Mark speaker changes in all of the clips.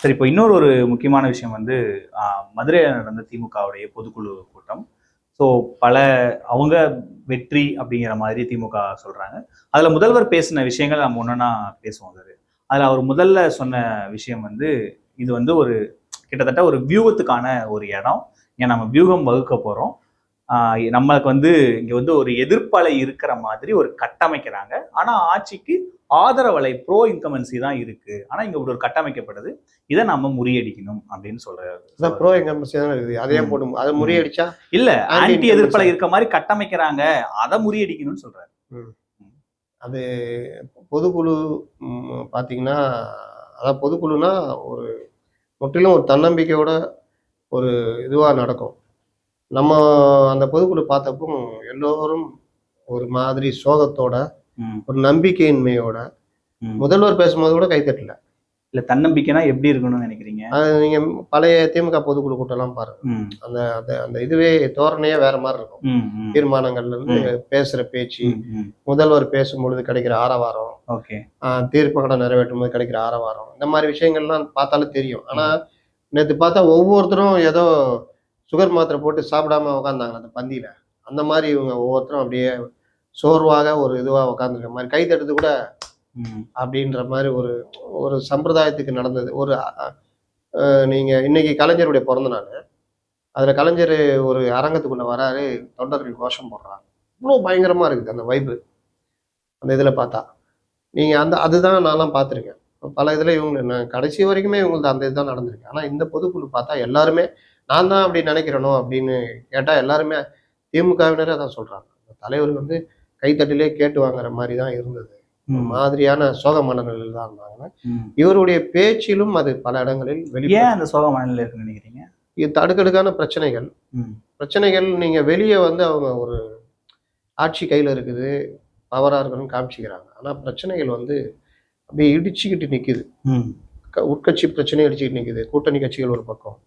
Speaker 1: சரி இப்போ இன்னொரு ஒரு முக்கியமான விஷயம் வந்து மதுரையில் நடந்த திமுகவுடைய பொதுக்குழு கூட்டம். ஸோ பல அவங்க வெற்றி அப்படிங்கிற மாதிரி திமுக சொல்கிறாங்க அதில் முதல்வர் பேசின விஷயங்கள் நம்ம ஒன்றுன்னா பேசுவோம் சார். அதில் அவர் முதல்ல சொன்ன விஷயம் வந்து இது வந்து ஒரு கிட்டத்தட்ட ஒரு வியூகத்துக்கான ஒரு இடம். ஏன் நம்ம வியூகம் வகுக்க போகிறோம் நம்மளுக்கு வந்து இங்க வந்து ஒரு எதிர்ப்பலை இருக்கிற மாதிரி ஒரு கட்டமைக்கிறாங்க. ஆனா ஆட்சிக்கு ஆதரவலை ப்ரோ இன்கமன்சி தான் இருக்கு. ஆனா இங்க ஒரு கட்டமைக்கப்படுது. இதை நம்ம முறியடிக்கணும் அப்படின்னு சொல்றாரு
Speaker 2: ப்ரோ இன்கம்பன்சி தான் இருக்குது. அதே
Speaker 1: ம்.
Speaker 2: போட்டு அதை முறியடிச்சா
Speaker 1: இல்ல ஆன்டி. எதிர்ப்பலை இருக்க மாதிரி கட்டமைக்கிறாங்க. அதை முறியடிக்கணும்னு சொல்றாரு.
Speaker 2: அது பொதுக்குழு பார்த்தீங்கன்னா அதாவது பொதுக்குழுனா ஒரு முற்றிலும் ஒரு தன்னம்பிக்கையோட ஒரு இதுவாக நடக்கும். நம்ம அந்த பொதுக்குழு பார்த்தப்போ எல்லோரும் ஒரு மாதிரி சோகத்தோட ஒரு நம்பிக்கையின்மையோட. முதல்வர் பேசும்போது கூட கைத்தட்டல
Speaker 1: இல்ல தன்னம்பிக்கைனா எப்படி இருக்கணும்னு நினைக்கிறீங்க?
Speaker 2: அது நீங்க பழைய திமுக பொதுக்குழு கூட்டம்லாம் பாருங்க. அந்த அந்த அந்த இதுவே தோரணையே வேற மாதிரி இருக்கும். தீர்மானங்கள்ல இருந்து பேசுற பேச்சு. முதல்வர் பேசும்பொழுது கிடைக்கிற ஆரவாரம் தீர்ப்புகளை நிறைவேற்றும் போது கிடைக்கிற ஆரவாரம் இந்த மாதிரி விஷயங்கள்லாம் பார்த்தாலும் தெரியும். ஆனா நேற்று பார்த்தா ஒவ்வொருத்தரும் ஏதோ சுகர் மாத்திரை போட்டு சாப்பிடாம உட்காந்தாங்க அந்த பந்தியில. அந்த மாதிரி இவங்க ஒவ்வொருத்தரும் அப்படியே சோர்வாக ஒரு இதுவா உட்காந்துருக்க மாதிரி கை தட்டுறது கூட அப்படின்ற மாதிரி ஒரு ஒரு சம்பிரதாயத்துக்கு நடந்தது. ஒரு அஹ், அஹ், நீங்க இன்னைக்கு கலைஞருடைய பிறந்த நாள். அதுல கலைஞர் ஒரு அரங்கத்துக்குள்ள வராரு தொண்டர்கள் கோஷம் போடுறாங்க. இவ்வளோ பயங்கரமா இருக்குது அந்த வைப்பு அந்த இதுல பார்த்தா. நீங்க அந்த அதுதான் நான்லாம் பார்த்துருக்கேன். பல இதுல இவங்க நான் கடைசி வரைக்குமே இவங்களுக்கு அந்த இதுதான் நடந்திருக்கு. ஆனா இந்த பொதுக்குழு பார்த்தா எல்லாருமே நான் தான் அப்படி நினைக்கிறேனோ அப்படின்னு கேட்டா எல்லாருமே திமுகவினரே அதான் சொல்றாங்க. அந்த தலைவர் வந்து கைத்தட்டிலே கேட்டு வாங்குற மாதிரி தான் இருந்தது. மாதிரியான சோக மனநிலையில் தான் இருந்தாங்க. இவருடைய பேச்சிலும் அது பல இடங்களில் வெளியே
Speaker 1: அந்த சோக மனநிலை இருக்குன்னு நினைக்கிறீங்க?
Speaker 2: இது அடுக்கடுக்கான பிரச்சனைகள். பிரச்சனைகள் நீங்க வெளியே வந்து அவங்க ஒரு ஆட்சி கையில இருக்குது. பவரா இருக்கணும்னு காமிச்சிக்கிறாங்க. ஆனா பிரச்சனைகள் வந்து அப்படியே இடிச்சுக்கிட்டு க- உட்கட்சி பிரச்சனை இடிச்சுக்கிட்டு நிக்குது. கூட்டணி கட்சிகள் ஒரு பக்கம்.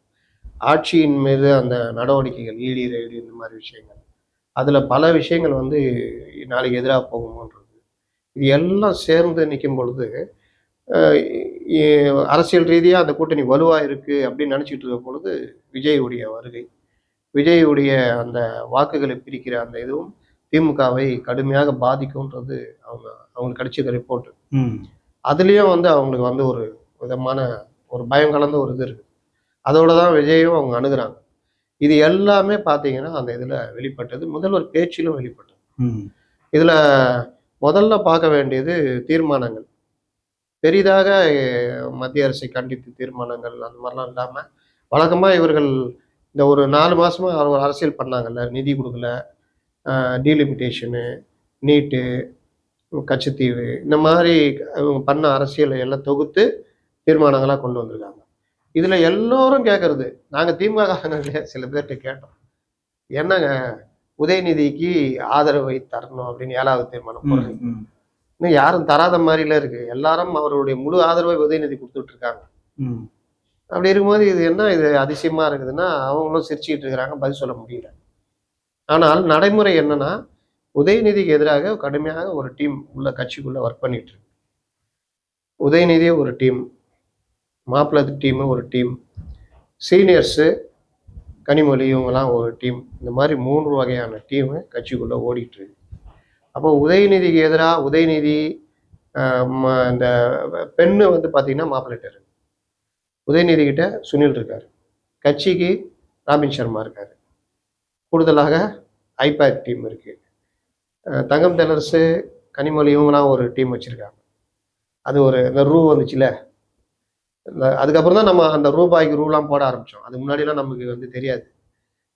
Speaker 2: ஆட்சியின் மீது அந்த நடவடிக்கைகள் ஈடி ரெய்டு இந்த மாதிரி விஷயங்கள். அதுல பல விஷயங்கள் வந்து நாளைக்கு எதிராக போகுமோன்றது. இது எல்லாம் சேர்ந்து நிற்கும் பொழுது அரசியல் ரீதியாக அந்த கூட்டணி வலுவா இருக்கு அப்படின்னு நினைச்சிட்டு இருக்க பொழுது விஜயுடைய வருகை விஜயுடைய அந்த வாக்குகளை பிரிக்கிற அந்த இதுவும் திமுகவை கடுமையாக பாதிக்கும்ன்றது அவங்க அவங்களுக்கு கிடைச்ச ரிப்போர்ட்
Speaker 1: ம்,
Speaker 2: அதுலேயும் வந்து அவங்களுக்கு வந்து ஒரு விதமான ஒரு பயம் கலந்த ஒரு இது இருக்குது அதோட தான் விஜயும் அவங்க அணுகுறாங்க. இது எல்லாமே பார்த்தீங்கன்னா அந்த இதில் வெளிப்பட்டது. முதல்வர் பேச்சிலும் வெளிப்பட்டது. இதில் முதல்ல பார்க்க வேண்டியது தீர்மானங்கள். பெரிதாக மத்திய அரசை கண்டித்து தீர்மானங்கள் அந்த மாதிரிலாம் இல்லாமல் வழக்கமாக இவர்கள் இந்த ஒரு நாலு மாசமா அவர் அரசியல் பண்ணாங்கல்ல நிதி கொடுக்கல டீலிமிட்டேஷனு நீட்டு கச்சத்தீவு இந்த மாதிரி இவங்க பண்ண அரசியலை எல்லாம் தொகுத்து தீர்மானங்களாக கொண்டு வந்திருக்காங்க. இதில் எல்லோரும் கேட்கறது நாங்கள் திமுக சில பேர்கிட்ட கேட்டோம். என்னங்க உதயநிதிக்கு ஆதரவை தரணும் அப்படின்னு ஏழாவது தீர்மானம் போடுறீங்க. இன்னும் யாரும் தராத மாதிரில இருக்கு. எல்லாரும் அவருடைய முழு ஆதரவை உதயநிதி கொடுத்துட்டு இருக்காங்க. அப்படி இருக்கும்போது இது என்ன? இது அதிசயமா இருக்குதுன்னா அவங்களும் சிரிச்சுக்கிட்டு இருக்கிறாங்க பதில் சொல்ல முடியல. ஆனால் நடைமுறை என்னன்னா உதயநிதிக்கு எதிராக கடுமையாக ஒரு டீம் உள்ள கட்சிக்குள்ள ஒர்க் பண்ணிட்டு இருக்கு. உதயநிதி ஒரு டீம். மாப்பிள்ளை டீமு ஒரு டீம் சீனியர்ஸு கனிமொழி இவங்கெல்லாம் ஒரு டீம் இந்த மாதிரி மூன்று வகையான டீமு கட்சிக்குள்ளே ஓடிட்டுருக்கு அப்போ உதயநிதிக்கு எதிராக உதயநிதி ம- இந்த பெண்ணு வந்து பார்த்திங்கன்னா மாப்பிள்ளை இருக்கு. உதயநிதி கிட்ட சுனில் இருக்கார். கட்சிக்கு ராபின் சர்மா இருக்கார். கூடுதலாக ஐபேக் டீம் இருக்குது தங்கம் தெலர்ஸு கனிமொழி இவங்கலாம் ஒரு டீம் வச்சுருக்காங்க. அது ஒரு இந்த ரூ வந்துச்சுல? அதுக்கப்புறம் தான் நம்ம அந்த ரூபாய்க்கு ரூலாம் போட ஆரம்பிச்சோம். அது முன்னாடிலாம் நமக்கு வந்து தெரியாது.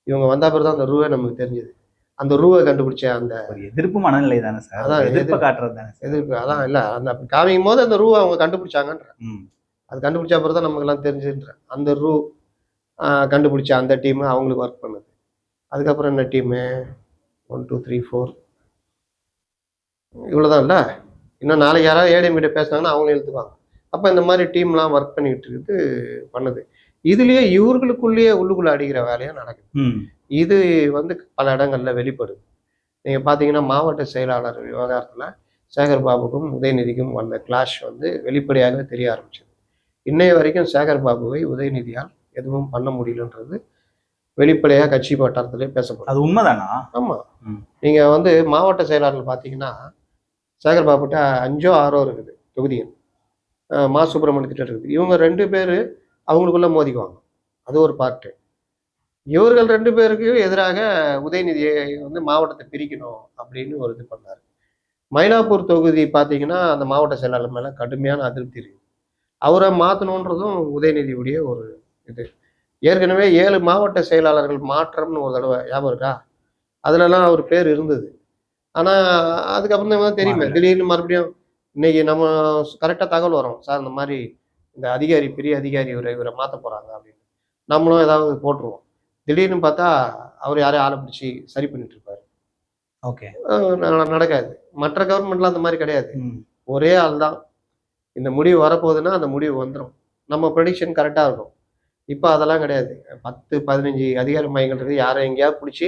Speaker 2: இவங்க வந்த தான் அந்த ரூவே நமக்கு தெரிஞ்சது. அந்த ரூவை கண்டுபிடிச்ச அந்த
Speaker 1: எதிர்ப்பு மனநிலை தானே சார்.
Speaker 2: அதான்
Speaker 1: எதிர்ப்பை. காட்டுறது தானே
Speaker 2: எதிர்ப்பு. அதான் இல்லை அந்த அப்படி காமிக்கும் போது அந்த ரூவை அவங்க கண்டுபிடிச்சாங்கன்ற. அது கண்டுபிடிச்ச அப்புறம் தான் நமக்கெல்லாம் தெரிஞ்சுன்ற. அந்த ரூ கண்டுபிடிச்ச அந்த டீம் அவங்களுக்கு ஒர்க் பண்ணுது. அதுக்கப்புறம் என்ன team? One two three four இவ்வளோதான் இல்லை? இன்னும் நாளைக்கு யாராவது ஏடிஎம் கிட்ட பேசுனாங்கன்னா அவங்க எழுத்துப்பாங்க அப்போ இந்த மாதிரி டீம்லாம் ஒர்க் பண்ணிட்டு இருக்குது பண்ணுது. இதுலயே இவர்களுக்குள்ளேயே உள்ளுக்குள்ள அடிக்கிற வேலையாக நடக்குது. இது வந்து பல இடங்கள்ல வெளிப்படுது. நீங்க பாத்தீங்கன்னா மாவட்ட செயலாளர் விவகாரத்துல சேகர் பாபுக்கும் உதயநிதிக்கும் வந்த கிளாஷ் வந்து வெளிப்படையாக தெரிய ஆரம்பிச்சது. இன்னைய வரைக்கும் சேகர் பாபுவை உதயநிதியால் எதுவும் பண்ண முடியலன்றது வெளிப்படையாக கட்சி வட்டாரத்திலே பேசப்படும்.
Speaker 1: அது உண்மைதானா?
Speaker 2: ஆமா. நீங்க வந்து மாவட்ட செயலாளர் பார்த்தீங்கன்னா சேகர் பாபுட்ட அஞ்சோ ஆறோ இருக்குது தொகுதிகள் மா சுப்பிரமணியத்திட்ட இருக்குது. இவங்க ரெண்டு பேர் அவங்களுக்குள்ள மோதிக்குவாங்க. அது ஒரு பார்ட்டு இவர்கள் ரெண்டு பேருக்கு எதிராக உதயநிதியை வந்து மாவட்டத்தை பிரிக்கணும் அப்படின்னு ஒரு இது பண்ணார். மயிலாப்பூர் தொகுதி பார்த்தீங்கன்னா அந்த மாவட்ட செயலாளர் மேலே கடுமையான அதிருப்தி இருக்குது அவரை மாற்றணுன்றதும் உதயநிதியுடைய ஒரு இது. ஏற்கனவே ஏழு மாவட்ட செயலாளர்கள் மாற்றம்னு ஒரு தடவை ஞாபகம் இருக்கா? அதுலலாம் அவர் பேர் இருந்தது. ஆனால் அதுக்கப்புறம் தான் தெரியுமே. திடீர்னு மறுபடியும் இன்னைக்கு நம்ம கரெக்டாக தகவல் வரும் சார் இந்த மாதிரி இந்த அதிகாரி பெரிய அதிகாரி இவரை இவரை மாற்ற போகிறாங்க அப்படின்னு. நம்மளும் ஏதாவது போட்டுருவோம். திடீர்னு பார்த்தா அவர் யாரையும் ஆளை பிடிச்சி சரி பண்ணிட்டு இருப்பாரு.
Speaker 1: ஓகே.
Speaker 2: நடக்காது. மற்ற கவர்மெண்ட்லாம் அந்த மாதிரி கிடையாது. ஒரே ஆள் தான். இந்த முடிவு வரப்போகுதுன்னா அந்த முடிவு வந்துடும் நம்ம ப்ரெடிக்ஷன் கரெக்டாக இருக்கும். இப்போ அதெல்லாம் கிடையாது. பத்து பதினஞ்சு அதிகார மையங்கள் இருக்குது யாரை எங்கேயாவது பிடிச்சி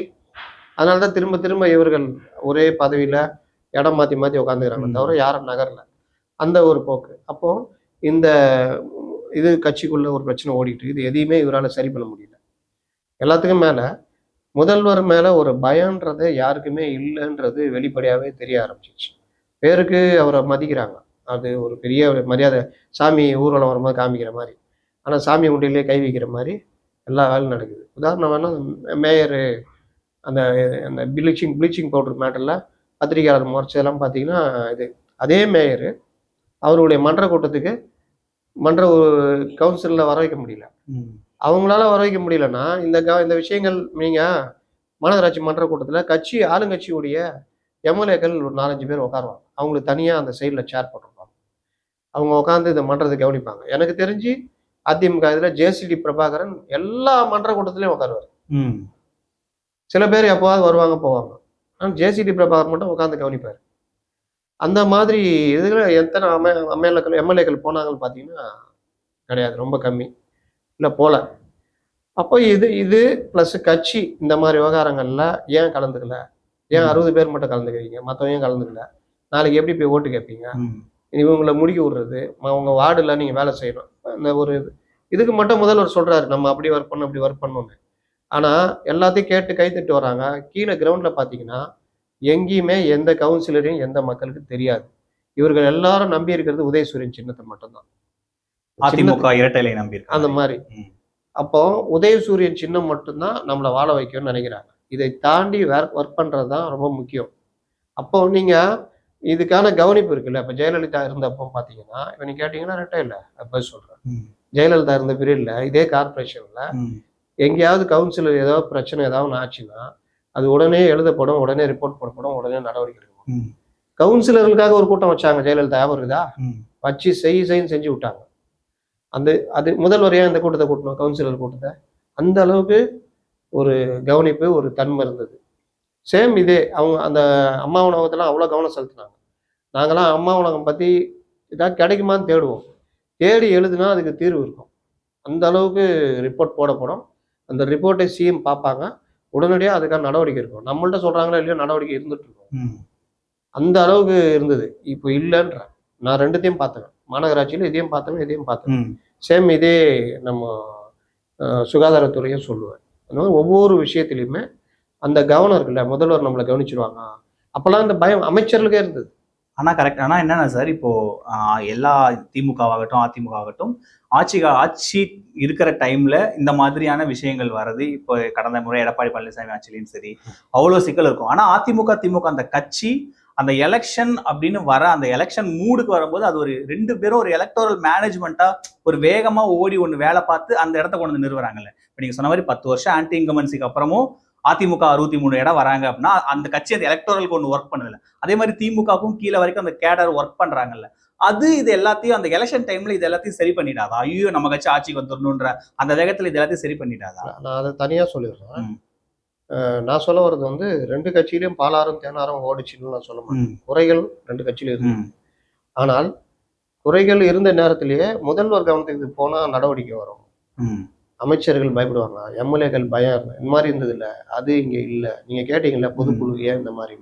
Speaker 2: அதனால தான் திரும்ப திரும்ப இவர்கள் ஒரே பதவியில் இடம் மாற்றி மாற்றி உட்காந்துக்கிறாங்க. தவிர யாரும் நகரல. அந்த ஒரு போக்கு. அப்போ இந்த இது கட்சிக்குள்ள ஒரு பிரச்சனை ஓடிட்டு. இது எதையுமே இவரால் சரி பண்ண முடியல. எல்லாத்துக்கும் மேலே முதல்வர் மேலே ஒரு பயன்றது யாருக்குமே இல்லைன்றது வெளிப்படையாகவே தெரிய ஆரம்பிச்சிச்சு பேருக்கு அவரை மதிக்கிறாங்க. அது ஒரு பெரிய ஒரு மரியாதை. சாமி ஊர்வலம் வரும்போது காமிக்கிற மாதிரி. ஆனால் சாமி உண்டியிலே கை வைக்கிற மாதிரி எல்லா வேலையும் நடக்குது. உதாரணம் வேணா மேயரு அந்த அந்த ப்ளீச்சிங் ப்ளீச்சிங் பவுடர் மேட்டரில் பத்திரிகையாளர் முறைச்சதெல்லாம் பார்த்தீங்கன்னா இது அதே மேயரு. அவருடைய மன்ற கூட்டத்துக்கு மன்ற கவுன்சிலில் வர வைக்க முடியல. அவங்களால வர வைக்க முடியலன்னா இந்த க இந்த விஷயங்கள் நீங்கள் மாநகராட்சி மன்ற கூட்டத்தில் கட்சி ஆளுங்கட்சியுடைய எம்எல்ஏக்கள் ஒரு நாலஞ்சு பேர் உட்காருவாங்க அவங்களுக்கு தனியாக அந்த சைடில் சேர் போட்டிருப்பாங்க. அவங்க உட்காந்து இந்த மன்றத்தை கவனிப்பாங்க. எனக்கு தெரிஞ்சு அதிமுக இதில் ஜேசிடி பிரபாகரன் எல்லா மன்ற கூட்டத்திலையும் உட்காருவார் சில பேர் எப்போவாவது வருவாங்க போவாங்க. ஆனால் ஜேசிடி பிரபாகர் மட்டும் உட்காந்து கவனிப்பார். அந்த மாதிரி இதில் எத்தனை அம எம்எல்ஏக்கள் எம்எல்ஏக்கள் போனாங்கன்னு பார்த்தீங்கன்னா கிடையாது ரொம்ப கம்மி. இல்லை போல. அப்போ இது இது ப்ளஸ் கட்சி இந்த மாதிரி விவகாரங்கள்ல ஏன் கலந்துக்கல? ஏன். அறுபது பேர் மட்டும் கலந்துக்கிறீங்க? மற்றவங்க ஏன் கலந்துக்கல? நாளைக்கு எப்படி போய் ஓட்டு கேட்பீங்க? இவங்களை முடிக்க விடுறது ம- உங்க வார்டில் நீங்கள் வேலை செய்யணும். அந்த ஒரு இது இதுக்கு மட்டும் முதல்வர் சொல்றாரு நம்ம அப்படி ஒர்க் பண்ணோம் அப்படி ஒர்க் பண்ணோம்னு ஆனால் எல்லாத்தையும் கேட்டு கைத்தட்டு வராங்க. கீழே கிரவுண்டில் பார்த்தீங்கன்னா எங்கேயுமே எந்த கவுன்சிலரையும் எந்த மக்களுக்கு தெரியாது. இவர்கள் எல்லாரும் நம்பி இருக்கிறது உதயசூரியன் சின்னத்தை மட்டும்தான்.
Speaker 1: அதிமுக இரட்டைலை நம்பி
Speaker 2: அந்த மாதிரி. அப்போ உதயசூரியன் சின்னம் மட்டும்தான் நம்மளை வாழ வைக்கும்னு நினைக்கிறாங்க. இதை தாண்டி ஒர்க் பண்றது தான் ரொம்ப முக்கியம். அப்போ நீங்க இதுக்கான கவனிப்பு இருக்குல்ல? இப்போ ஜெயலலிதா இருந்தப்போ பார்த்தீங்கன்னா இப்போ நீங்க கேட்டீங்கன்னா ரெட்டை இல்லை அப்போ சொல்றேன்.
Speaker 1: ம்.
Speaker 2: ஜெயலலிதா இருந்த பீரியட்ல இதே கார்பரேஷன்ல. எங்கேயாவது கவுன்சிலர் ஏதாவது பிரச்சனை ஏதாவது ஆச்சுன்னா அது உடனே எழுதப்படும் உடனே ரிப்போர்ட் போடப்படும் உடனே நடவடிக்கை எடுக்கணும்
Speaker 1: ம்.
Speaker 2: கவுன்சிலர்களுக்காக ஒரு கூட்டம் வச்சாங்க ஜெயலலிதா. ஞாபகம் இருக்குதா. வச்சு செய் செய்ன்னு செஞ்சு விட்டாங்க. அந்த அது முதல்வர் ஏன் இந்த கூட்டத்தை கூட்டணும் கவுன்சிலர் கூட்டத்தை. அந்த அளவுக்கு ஒரு கவனிப்பு ஒரு தன்மை இருந்தது. சேம் இதே அவங்க அந்த அம்மா உணவகத்தெல்லாம் அவ்வளோ கவனம் செலுத்தினாங்க. நாங்களாம் அம்மா உணவகம் பற்றி இதாக கிடைக்குமான்னு தேடுவோம். தேடி எழுதுனா அதுக்கு தீர்வு இருக்கும். அந்த அளவுக்கு ரிப்போர்ட் போடப்படும். அந்த ரிப்போர்ட்டை சிஎம் பார்ப்பாங்க உடனடியாக அதுக்கான நடவடிக்கை இருக்கும் நம்மள்ட்ட சொல்கிறாங்களோ இல்லையோ நடவடிக்கை இருந்துட்டு இருக்கும். அந்த அளவுக்கு இருந்தது. இப்போ இல்லைன்ற நான் ரெண்டுத்தையும் பார்த்தேன் மாநகராட்சியில் இதையும் பார்த்தேன் இதையும் பார்த்தேன். சேம் இதே நம்ம சுகாதாரத்துறையும் சொல்லுவேன். அதனால ஒவ்வொரு விஷயத்துலையுமே அந்த கவனம் இருக்குல்ல முதல்வர் நம்மளை கவனிச்சிருவாங்க. அப்போல்லாம் இந்த பயம் அமைச்சர்களுக்கே இருந்தது.
Speaker 1: ஆனால் கரெக்ட் ஆனால் என்னென்ன சார் இப்போ எல்லா திமுகவாகட்டும் அதிமுக ஆகட்டும் ஆட்சி ஆட்சி இருக்கிற டைமில் இந்த மாதிரியான விஷயங்கள் வர்றது இப்போ கடந்த முறை எடப்பாடி பழனிசாமி ஆட்சிலையும் சரி அவ்வளோ சிக்கல் இருக்கும். ஆனால் அதிமுக திமுக அந்த கட்சி அந்த எலெக்ஷன் அப்படின்னு வர அந்த எலெக்ஷன் மூடுக்கு வரும்போது அது ஒரு ரெண்டு பேரும் ஒரு எலக்டோரல் மேனேஜ்மெண்ட்டாக ஒரு வேகமாக ஓடி ஒன்று வேலை பார்த்து அந்த இடத்த கொண்டு வந்து நிறுவறாங்கல்ல. இப்போ நீங்கள் சொன்ன மாதிரி பத்து வருஷம் ஆன்டி இன்கமன்சிக்கு அப்புறமும் அதிமுக அறுபத்தி மூணு இடம் வராங்க அப்படின்னா அந்த கட்சி அந்த எலக்டோரலுக்கு ஒன்று ஒர்க் பண்ணதில்ல. அதே மாதிரி திமுகவுக்கும் கீழே வரைக்கும் அந்த கேடர் ஒர்க் பண்றாங்கல்ல. அது இது எல்லாத்தையும் அந்த எலெக்ஷன் டைம்ல இது எல்லாத்தையும் சரி பண்ணிடாதா? ஐயோ நம்ம கட்சி ஆட்சிக்கு வந்துடணுன்ற அந்த வேகத்துல இது எல்லாத்தையும் சரி பண்ணிடாதா?
Speaker 2: நான் அதை தனியாக சொல்லிடுறேன். நான் சொல்ல வர்றது வந்து ரெண்டு கட்சியிலையும் பாலாரும் தேனாரும் ஓடிச்சுன்னு நான் சொல்ல மாட்டேன். குறைகள் ரெண்டு கட்சியிலும் இருக்கு. ஆனால் குறைகள் இருந்த நேரத்திலேயே முதல்வர் கவனத்துக்கு போனால் நடவடிக்கை வரும். அமைச்சர்கள் பயப்படுவாங்க எம்எல்ஏக்கள் பயம். இந்த மாதிரி இருந்தது இல்ல அது இங்க இல்ல. நீங்க கேட்டீங்கல்ல பொதுக்குழு ஏன் இந்த மாதிரி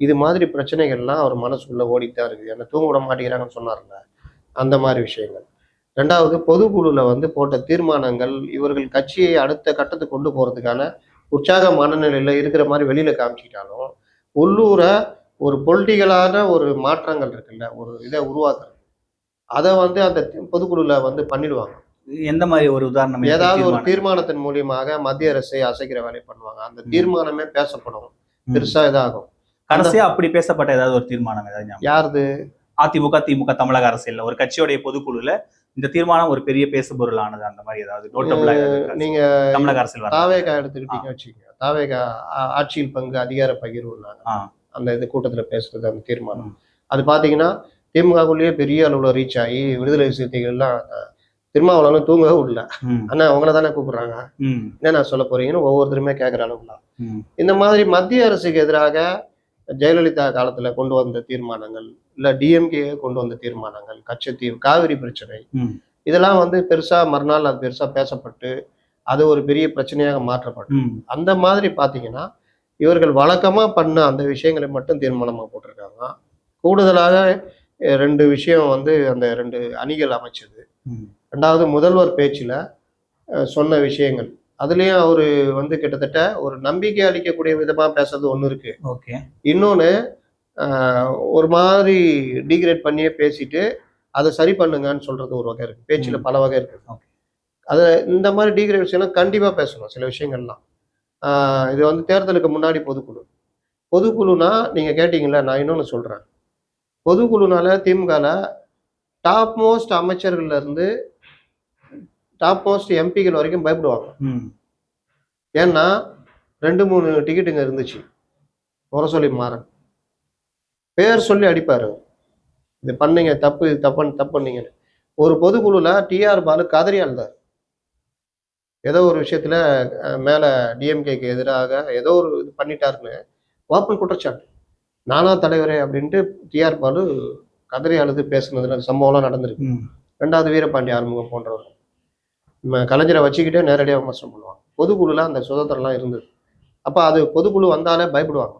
Speaker 2: இது மாதிரி பிரச்சனைகள்லாம் அவர் மனசுக்குள்ள ஓடித்தான் இருக்குது. என்ன தூங்க விட மாட்டேங்கிறாங்கன்னு சொன்னார்ல. அந்த மாதிரி விஷயங்கள். ரெண்டாவது பொதுக்குழுல வந்து போட்ட தீர்மானங்கள் இவர்கள் கட்சியை அடுத்த கட்டத்துக்கு கொண்டு போறதுக்கான உற்சாக மனநிலையில இருக்கிற மாதிரி வெளியில காமிச்சிக்கிட்டாலும் உள்ளூர ஒரு பொலிட்டிக்கலான ஒரு மாற்றங்கள் இருக்குல்ல ஒரு இதை உருவாக்குறது. அதை வந்து அந்த பொதுக்குழுல வந்து பண்ணிடுவாங்க.
Speaker 1: எந்த மாதிரி ஒரு உதாரணம்
Speaker 2: ஏதாவது ஒரு? தீர்மானத்தின் மூலியமாக மத்திய அரசை அசைக்கிற வேலை பண்ணுவாங்க அந்த. தீர்மானமே பேசப்படும். பெருசா இதாகும்
Speaker 1: கடைசியா அப்படி பேசப்பட்ட ஏதாவது ஒரு தீர்மானம் ஏதாவது?
Speaker 2: யாருது
Speaker 1: அதிமுக திமுக தமிழக அரசியல்ல ஒரு கட்சியோடைய பொதுக்குழுல இந்த தீர்மானம் ஒரு பெரிய பேசு பொருளானது அந்த மாதிரி ஏதாவது நோட்டபிளா
Speaker 2: நீங்க
Speaker 1: தமிழக அரசியல்
Speaker 2: தாவேகா எடுத்துக்கிட்டீங்க வச்சுக்கோங்க தாவேகா ஆட்சியில் பங்கு அதிகார பகிர்வுனாங்க. அந்த இது கூட்டத்துல பேசுறது அந்த தீர்மானம். அது பாத்தீங்கன்னா திமுகக்குள்ளேயே பெரிய அளவுல ரீச் ஆகி விடுதலை சிறுத்தைகள்லாம் அஹ், திருமாவளவன் தூங்கவே விடல. ஆனா அவங்கள தானே கூப்பிடுறாங்க.
Speaker 1: ம்,
Speaker 2: என்ன சொல்ல போறீங்கன்னு ஒவ்வொருத்தருமே கேட்குற அளவுல
Speaker 1: ம்,
Speaker 2: இந்த மாதிரி மத்திய அரசுக்கு எதிராக ஜெயலலிதா காலத்துல கொண்டு வந்த தீர்மானங்கள் இல்ல டிஎம்கே கொண்டு வந்த தீர்மானங்கள் கச்சத்தீவு காவிரி பிரச்சனை இதெல்லாம் வந்து பெருசா மறுநாள் அது பெருசா பேசப்பட்டு அது ஒரு பெரிய பிரச்சனையாக மாற்றப்பட்டு. அந்த மாதிரி பாத்தீங்கன்னா இவர்கள் வழக்கமா பண்ண அந்த விஷயங்களை மட்டும் தீர்மானமா போட்டிருக்காங்க. கூடுதலாக ரெண்டு விஷயம் வந்து அந்த ரெண்டு அணிகள் அமைச்சது. ரெண்டாவது முதல்வர் பேச்சுல சொன்ன விஷயங்கள். அதுலயும் அவரு வந்து கிட்டத்தட்ட ஒரு நம்பிக்கை அளிக்கக்கூடிய விதமா பேசுறது ஒண்ணு இருக்கு.
Speaker 1: ஓகே.
Speaker 2: இன்னொன்னு ஆஹ், ஒரு மாதிரி டிகிரேட் பண்ணியே பேசிட்டு அதை சரி பண்ணுங்கன்னு சொல்றது ஒரு வகை இருக்கு. பேச்சுல. பல வகை இருக்கு. அது இந்த மாதிரி டிகிரேட் விஷயம்லாம் கண்டிப்பா பேசணும் சில விஷயங்கள்லாம். இது வந்து தேர்தலுக்கு முன்னாடி பொதுக்குழு. பொதுக்குழுனா நீங்க கேட்டீங்கல்ல நான் இன்னொன்னு சொல்றேன். பொதுக்குழுனால திமுகல டாப் மோஸ்ட் அமைச்சர்கள்ல இருந்து டாப் மோஸ்ட் எம்பிகள் வரைக்கும் பயப்படுவாங்க. ஏன்னா ரெண்டு மூணு டிக்கெட்டுங்க இருந்துச்சு. முரசொலி மாறன். பேர் சொல்லி அடிப்பாரு. இது பண்ணீங்க தப்பு இது தப்பு தப்பு பண்ணீங்கன்னு ஒரு பொதுக்குழுல டிஆர் பாலு கதறி அழுதார் ஏதோ ஒரு விஷயத்துல மேல டிஎம்கேக்கு எதிராக ஏதோ ஒரு இது பண்ணிட்டாருன்னு ஓப்பன் குற்றச்சாட்டு. நானா தலைவரே அப்படின்ட்டு டிஆர் பாலு கதறி அழுது பேசுனதுல சம்பவம்லாம் நடந்திருக்கு. ரெண்டாவது வீரபாண்டி ஆறுமுகம் போன்றவர்கள் ம- கலைஞரை வச்சுக்கிட்டே நேரடியாக விமர்சனம் பண்ணுவாங்க. பொதுக்குழுல அந்த சுதந்திரம்லாம் இருந்தது. அப்போ அது பொதுக்குழு வந்தாலே பயப்படுவாங்க.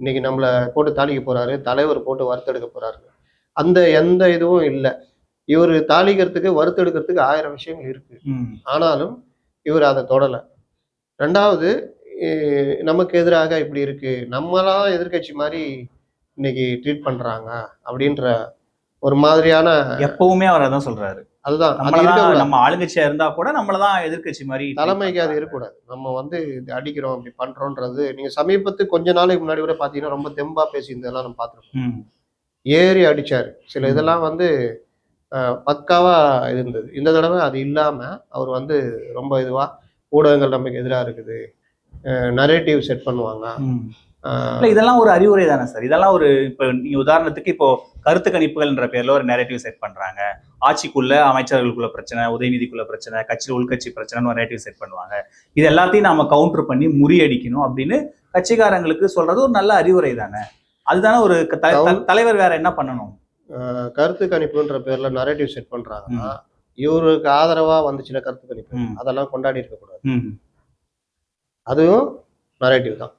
Speaker 2: இன்னைக்கு நம்மளை போட்டு தாளிக்க போறாரு தலைவர் போட்டு வறுத்தெடுக்க போறாரு. அந்த எந்த இதுவும் இல்லை. இவர் தாளிக்கிறதுக்கு வறுத்தெடுக்கிறதுக்கு ஆயிரம் விஷயங்கள் இருக்கு. ஆனாலும் இவர் அதை தொடலை. ரெண்டாவது நமக்கு எதிராக இப்படி இருக்கு. நம்மளாம் எதிர்க்கட்சி மாதிரி இன்னைக்கு ட்ரீட் பண்றாங்க அப்படின்ற ஒரு மாதிரியான
Speaker 1: எப்பவுமே அவர் அதான் சொல்றாரு.
Speaker 2: அதுதான்.
Speaker 1: நம்ம ஆளுங்கட்சியா இருந்தா கூட நம்மளதான் எதிர்க்கட்சி மாதிரி
Speaker 2: தலைமைக்கு அது இருக்கக்கூடாது. நம்ம வந்து அடிக்கிறோம் அப்படி பண்றோன்றது நீங்க சமீபத்து கொஞ்ச நாளைக்கு முன்னாடி கூட பாத்தீங்கன்னா ரொம்ப தெம்பா பேசியிருந்ததெல்லாம் நம்ம பார்த்துருக்கோம்
Speaker 1: ம்,
Speaker 2: ஏறி அடிச்சாரு. சில. இதெல்லாம் வந்து பக்காவா இருந்தது. இந்த தடவை அது இல்லாம அவர் வந்து ரொம்ப இதுவா ஊடகங்கள் நமக்கு எதிராக இருக்குது. நரேட்டிவ் செட் பண்ணுவாங்க.
Speaker 1: இல்ல இதெல்லாம் ஒரு அறிவுரை தானே சார். இதெல்லாம் ஒரு இப்ப நீங்க உதாரணத்துக்கு இப்போ கருத்து கணிப்புகள்ன்ற பேர்ல ஒரு நேரேட்டிவ் செட் பண்றாங்க. ஆட்சிக்குள்ள அமைச்சர்களுக்குள்ள பிரச்சனை உதயநிதிக்குள்ள பிரச்சனை கட்சியில் உள்கட்சி பிரச்சனைன்னு ஒரு நேரேட்டிவ் செட் பண்ணுவாங்க. இது எல்லாத்தையும் நாம கவுண்டர் பண்ணி முறியடிக்கணும் அப்படின்னு கட்சிக்காரங்களுக்கு சொல்றது ஒரு நல்ல அறிவுரை தானே. அதுதானே ஒரு தலைவர் வேற என்ன பண்ணணும்?
Speaker 2: கருத்து கணிப்புன்ற பேர்ல நரேட்டிவ் செட் பண்றாங்கன்னா இவருக்கு ஆதரவா வந்துச்சுல கருத்து கணிப்பு. அதெல்லாம் கொண்டாடி இருக்கக்கூடாது. அதுவும் நரேட்டிவ் தான்.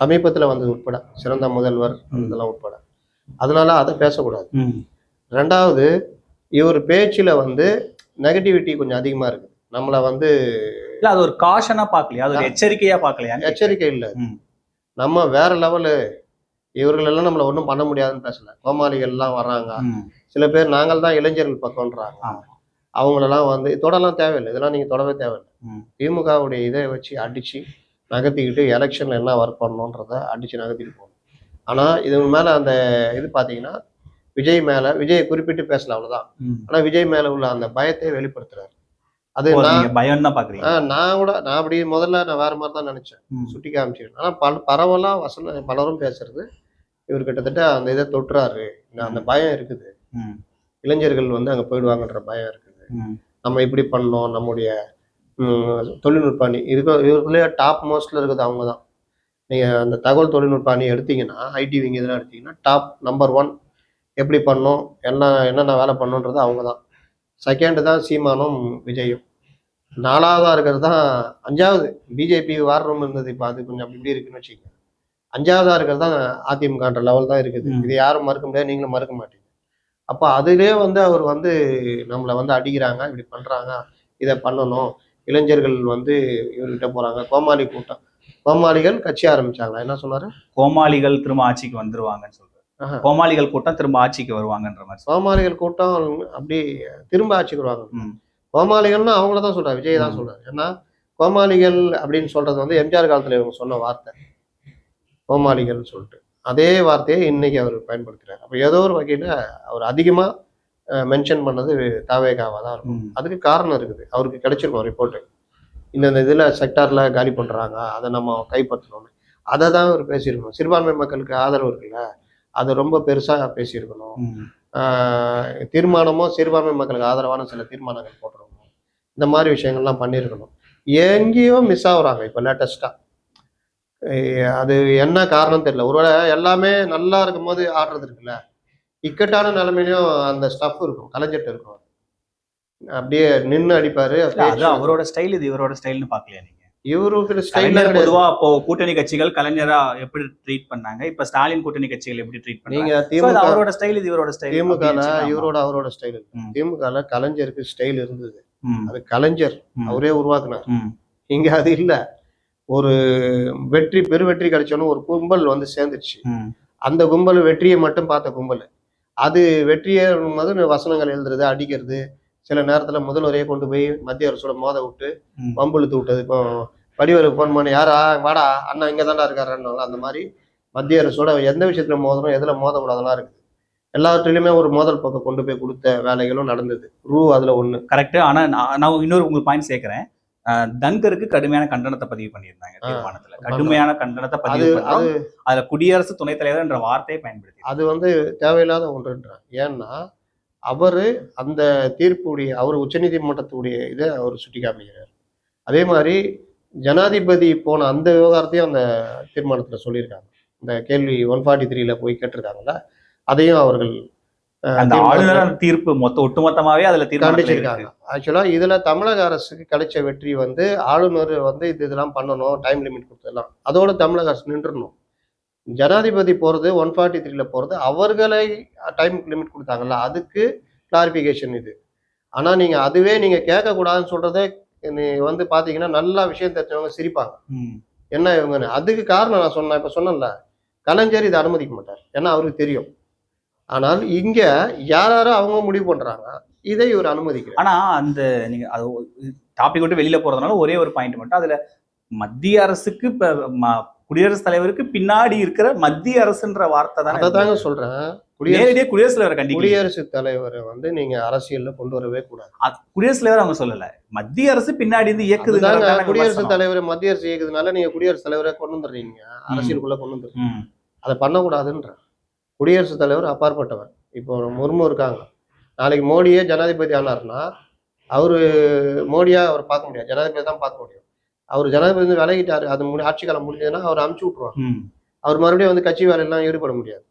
Speaker 2: சமீபத்தில் வந்தது உட்பட சிறந்த முதல்வர் இதெல்லாம் உட்பட. அதனால அதை பேசக்கூடாது. ரெண்டாவது இவர் பேச்சில் வந்து நெகட்டிவிட்டி கொஞ்சம் அதிகமாக இருக்கு. நம்மளை வந்து
Speaker 1: இல்ல அது ஒரு காஷனா பாக்கலையா அது ஒரு எச்சரிக்கையா பாக்கலையா
Speaker 2: எச்சரிக்கை இல்லை. நம்ம வேற லெவலு இவர்களெல்லாம் நம்மளை ஒன்றும் பண்ண முடியாதுன்னு பேசல. கோமாளிகள் எல்லாம் வர்றாங்க சில பேர் நாங்கள் தான் இளைஞர்கள் பக்கம்ன்றாங்க. அவங்களெல்லாம் வந்து தொடலாம் தேவையில்லை. இதெல்லாம் நீங்கள் தொடவே தேவையில்லை. திமுகவுடைய இதை வச்சு அடிச்சு நகர்த்திக்கிட்டு எலெக்ஷன்ல என்ன ஒர்க் பண்ணணுன்றத அடிச்சு நகர்த்திட்டு போகணும். ஆனா இது மேல அந்த இது பாத்தீங்கன்னா விஜய் மேல விஜயை குறிப்பிட்டு பேசல அவ்வளவுதான். ஆனா விஜய் மேல உள்ள அந்த பயத்தை வெளிப்படுத்துறாரு. அது நான்
Speaker 1: பயம் தான்
Speaker 2: நான் கூட நான் அப்படி முதல்ல நான் வேற மாதிரி தான் நினைச்சேன். சுட்டி காமிச்சிருக்கேன் ஆனா பல பரவலா வசன பலரும் பேசுறது இவர் கிட்டத்தட்ட அந்த இதை தொட்டுறாரு. அந்த பயம் இருக்குது. இளைஞர்கள் வந்து அங்க போயிடுவாங்கன்ற பயம் இருக்குது. நம்ம இப்படி பண்ணோம் நம்முடைய தொழில்நுட்ப அணி. இதுக்கு இவருக்குள்ளேயே டாப் மோஸ்ட்ல இருக்குது அவங்க தான் நீங்கள் அந்த தகவல் தொழில்நுட்ப அணி எடுத்தீங்கன்னா ஐடி விங் இதெல்லாம் எடுத்தீங்கன்னா டாப் நம்பர் ஒன் எப்படி பண்ணோம் என்ன என்னென்ன வேலை பண்ணோன்றது அவங்க தான் செகண்டு தான் சீமானும் விஜயும். நாலாவதாக இருக்கிறது தான் அஞ்சாவது பிஜேபி வார் ரூம் இருந்தது இப்போ அது கொஞ்சம் அப்படி இப்படி இருக்குன்னு வச்சுக்கோங்க. அஞ்சாவதாக இருக்கிறது தான் அதிமுகன்ற லெவல் தான் இருக்குது. இது யாரும் மறுக்க முடியாது நீங்களும் மறுக்க மாட்டீங்க. அப்போ அதிலே வந்து அவர் வந்து நம்மளை வந்து அடிக்கிறாங்க இப்படி பண்றாங்க இதை பண்ணணும். இளைஞர்கள் வந்து இவர்கிட்ட போறாங்க. கோமாளி கூட்டம். கோமாளிகள் கட்சி ஆரம்பிச்சாங்களா? என்ன சொன்னாரு?
Speaker 1: கோமாளிகள் திரும்ப ஆட்சிக்கு வந்துருவாங்கன்னு சொல்றாரு. கோமாளிகள் கூட்டம் திரும்ப ஆட்சிக்கு வருவாங்கன்ற மாதிரி.
Speaker 2: கோமாளிகள் கூட்டம் அப்படி திரும்ப ஆட்சிக்கு வருவாங்க. கோமாளிகள்னு அவங்கள தான் சொல்றாரு. விஜய் தான். சொல்றாரு. ஏன்னா கோமாளிகள் அப்படின்னு சொல்றது வந்து எம்ஜிஆர் காலத்துல இவங்க சொன்ன வார்த்தை. கோமாளிகள் சொல்லிட்டு. அதே வார்த்தையை இன்னைக்கு அவர் பயன்படுத்துறாரு. அப்போ ஏதோ ஒரு வகையில அவர் அதிகமா மென்ஷன் பண்ணது தாவேகாவா தான் இருக்கும். அதுக்கு காரணம் இருக்குது. அவருக்கு கிடைச்சிருக்கும் ரிப்போர்ட்டு இந்தந்த இதில் செக்டாரில் காலி பண்ணுறாங்க அதை நம்ம கைப்பற்றணும்னு அதை தான் அவர் பேசியிருக்கணும். சிறுபான்மை மக்களுக்கு ஆதரவு இருக்குல்ல? அதை ரொம்ப பெருசாக பேசியிருக்கணும்.
Speaker 1: ம்.
Speaker 2: ஆஹ் தீர்மானமும் சிறுபான்மை மக்களுக்கு ஆதரவான சில தீர்மானங்கள் போட்டிருக்கணும். இந்த மாதிரி விஷயங்கள்லாம் பண்ணியிருக்கணும். எங்கேயோ மிஸ் ஆகுறாங்க இப்போ லேட்டஸ்ட்டாக அது என்ன காரணம் தெரியல. ஒருவேளை எல்லாமே நல்லா இருக்கும்போது ஆடுறது இருக்குல்ல? இக்கட்டான நிலைமையிலும் அந்த ஸ்டஃப் இருக்கும். கலைஞர்கிட்ட இருக்கும். அப்படியே நின்று அடிப்பாரு.
Speaker 1: அவரோட ஸ்டைல் இது இவரோட ஸ்டைல்னு பாக்கலையா நீங்க.
Speaker 2: இவருக்கு ஸ்டைல
Speaker 1: பொதுவா அப்போ கூட்டணி கட்சிகள் கலைஞரா எப்படி ட்ரீட் பண்ணாங்க? இப்ப ஸ்டாலின் கூட்டணி கட்சிகள் எப்படி ட்ரீட் பண்ணாங்க?
Speaker 2: திமுக
Speaker 1: அவரோட ஸ்டைல் இது இவரோட ஸ்டைல்
Speaker 2: திமுகல இவரோட அவரோட ஸ்டைல்
Speaker 1: ம்.
Speaker 2: திமுகல கலைஞருக்கு ஸ்டைல் இருந்தது. அது கலைஞர். அவரே உருவாக்குனார். இங்க அது இல்ல. ஒரு வெற்றி பெரு வெற்றி கிடைச்சோன்னு ஒரு கும்பல் வந்து சேர்ந்துருச்சு. அந்த கும்பல் வெற்றியை மட்டும் பார்த்த கும்பல். அது வெற்றியே போது வசனங்கள் எழுதுறது அடிக்கிறது. சில நேரத்துல முதல்வரையே கொண்டு போய் மத்திய அரசோட மோத விட்டு வம்புழுத்து விட்டது. இப்போ வடிவேலுக்கு ஃபோன் பண்ணி யாரா வாடா அண்ணா இங்க தான்டா இருக்காருன்னால அந்த மாதிரி மத்திய அரசோட எந்த விஷயத்துல மோதணும் எதுல மோதக்கூடாதெல்லாம் இருக்குது எல்லாவற்றிலுமே ஒரு மோதல் பக்கம் கொண்டு போய் கொடுத்த வேலைகளும் நடந்தது. ரூ அதுல ஒண்ணு.
Speaker 1: கரெக்ட் ஆனா நான் நான் இன்னொரு உங்களுக்கு பாயிண்ட் சேர்க்கிறேன். அஹ், தங்கருக்கு கடுமையான கண்டனத்தை பதிவு பண்ணியிருந்தாங்க தீர்மானத்துல. கடுமையான கண்டனத்தை பதிவு
Speaker 2: அது
Speaker 1: அதுல குடியரசு துணைத் தலைவர் என்ற வார்த்தையை பயன்படுத்தி
Speaker 2: அது வந்து தேவையில்லாத ஒன்றுன்றார். ஏன்னா அவரு அந்த தீர்ப்புடைய அவர் உச்சநீதிமன்றத்துடைய இதை அவர் சுட்டி காமிக்கிறார் அதே மாதிரி ஜனாதிபதி போன அந்த விவகாரத்தையும் அந்த தீர்மானத்துல சொல்லியிருக்காங்க. இந்த கேள்வி ஒன் ஃபார்ட்டி த்ரீல போய் கேட்டிருக்காங்கல்ல அதையும் அவர்கள்
Speaker 1: அந்த ஆளுநர் தீர்ப்பு மொத்த ஒட்டுமொத்தமாவே அதுல தீர்மானிச்சிருக்காங்க
Speaker 2: ஆக்சுவலா இதுல தமிழக அரசுக்கு கிடைச்ச வெற்றி வந்து ஆளுநர் வந்து இது இதெல்லாம் பண்ணணும் டைம் லிமிட் கொடுத்ததெல்லாம். அதோட தமிழக அரசு நின்றுடணும். ஜனாதிபதி போறது ஒன் ஃபார்ட்டி த்ரீல போறது அவர்களை டைம் லிமிட் கொடுத்தாங்கல்ல அதுக்கு கிளாரிபிகேஷன் இது. ஆனா நீங்க அதுவே நீங்க கேட்க கூடாதுன்னு சொல்றதே நீ வந்து பாத்தீங்கன்னா நல்லா விஷயம் தெரிஞ்சவங்க சிரிப்பாங்க. என்ன இவங்கன்னு. அதுக்கு காரணம் நான் சொன்னேன் இப்ப சொன்னேன்ல கலைஞர் இதை அனுமதிக்க மாட்டார். ஏன்னா அவருக்கு தெரியும். ஆனால் இங்க யார் யாரோ அவங்க முடிவு பண்றாங்க. இதை இவர் அனுமதிக்கிறார்.
Speaker 1: ஆனா அந்த நீங்க அது டாபிக் விட்டு வெளியில போறதுனால ஒரே ஒரு பாயிண்ட் மட்டும். அதுல மத்திய அரசுக்கு குடியரசுத் தலைவருக்கு பின்னாடி இருக்கிற மத்திய அரசுன்ற வார்த்தை
Speaker 2: அதை
Speaker 1: தான்
Speaker 2: தாங்க சொல்றேன். குடியரசு
Speaker 1: குடியரசுத் தலைவரை
Speaker 2: குடியரசுத் தலைவரை வந்து நீங்க அரசியல்ல கொண்டு வரவே கூடாது.
Speaker 1: அது குடியரசுத் தலைவர் அவங்க சொல்லல. மத்திய அரசு பின்னாடி இருந்து தானே
Speaker 2: குடியரசுத். தலைவர் மத்திய அரசு இயக்குதுனால நீங்க குடியரசுத் தலைவரை கொண்டு வந்துடுறீங்க. அரசியலுக்குள்ள கொண்டு வந்துடுறீங்க. அதை பண்ணக்கூடாதுன்ற. குடியரசுத் தலைவர் அப்பாற்பட்டவர். இப்போ முர்மு இருக்காங்க. நாளைக்கு மோடியே ஜனாதிபதி ஆனார்னா அவரு மோடியா அவர் பார்க்க முடியாது. ஜனாதிபதி தான் பார்க்க முடியும். அவர் ஜனாதிபதி வந்து விலகிட்டாரு. அது முடி ஆட்சி காலம் முடிஞ்சதுன்னா அவர் அமுச்சு விட்டுருவாங்க.
Speaker 1: ம்,
Speaker 2: அவர் மறுபடியும் வந்து கட்சி வேலையெல்லாம் ஈடுபட முடியாது.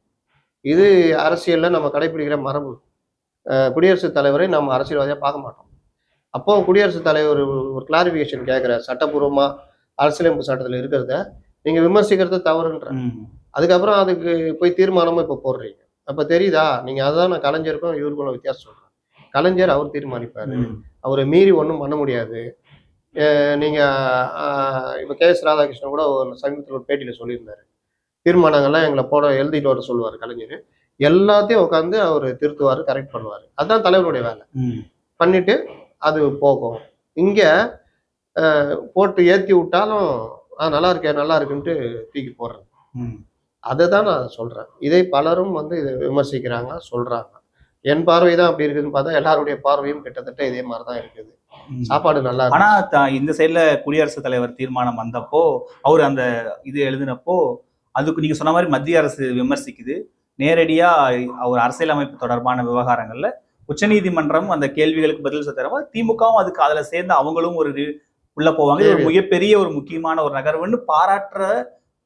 Speaker 2: இது அரசியல்ல நம்ம கடைபிடிக்கிற மரபு. குடியரசுத் தலைவரை நம்ம அரசியல்வாதியா பார்க்க மாட்டோம். அப்போ குடியரசுத் தலைவர் ஒரு கிளாரிபிகேஷன் கேட்குற சட்டப்பூர்வமா அரசியலமைப்பு சட்டத்தில் இருக்கிறத நீங்க விமர்சிக்கிறது தவறுன்ற. அதுக்கப்புறம் அதுக்கு போய் தீர்மானமும் இப்போ போடுறீங்க. அப்ப தெரியுதா? நீங்க அதான் நான் கலைஞருக்கும் இவருக்கும் வித்தியாசம் சொல்றேன். கலைஞர் அவர் தீர்மானிப்பாரு. அவரை மீறி ஒன்றும் பண்ண முடியாது. அஹ் நீங்க அஹ் இப்ப கே எஸ் ராதாகிருஷ்ணன் கூட ஒரு சமீபத்தில் ஒரு பேட்டியில சொல்லியிருந்தாரு. தீர்மானங்கள்லாம் எங்களை போட எழுதிட்டு வர சொல்லுவார் கலைஞர். எல்லாத்தையும் உட்காந்து அவர் திருத்துவார் கரெக்ட் பண்ணுவார். அதுதான் தலைவருடைய வேலை. பண்ணிட்டு அது போகும். இங்க போட்டு ஏத்தி விட்டாலும் ஆ நல்லா இருக்கே நல்லா இருக்குன்ட்டு தூக்கி போடுறது.
Speaker 1: ம்.
Speaker 2: அதை தான் நான் சொல்றேன். இதை பலரும் வந்து இதை விமர்சிக்கிறாங்க சொல்றாங்க. என் பார்வை தான் அப்படி இருக்குதுன்னு பார்த்தா எல்லாருடைய பார்வையும் கிட்டத்தட்ட இதே மாதிரி தான் இருக்குது. சாப்பாடு நல்லா
Speaker 1: ஆனா இந்த சைடுல குடியரசுத் தலைவர் தீர்மானம் வந்தப்போ அவர் அந்த இது எழுதினப்போ அதுக்கு நீங்க சொன்ன மாதிரி மத்திய அரசு விமர்சிக்குது. நேரடியா ஒரு அரசியலமைப்பு தொடர்பான விவகாரங்கள்ல உச்சநீதிமன்றம் அந்த கேள்விகளுக்கு பதில் சொல்ல திமுகவும் அதுக்கு அதுல சேர்ந்து அவங்களும் ஒரு உள்ள போவாங்க. மிகப்பெரிய ஒரு முக்கியமான ஒரு நகர்வுன்னு பாராட்டுற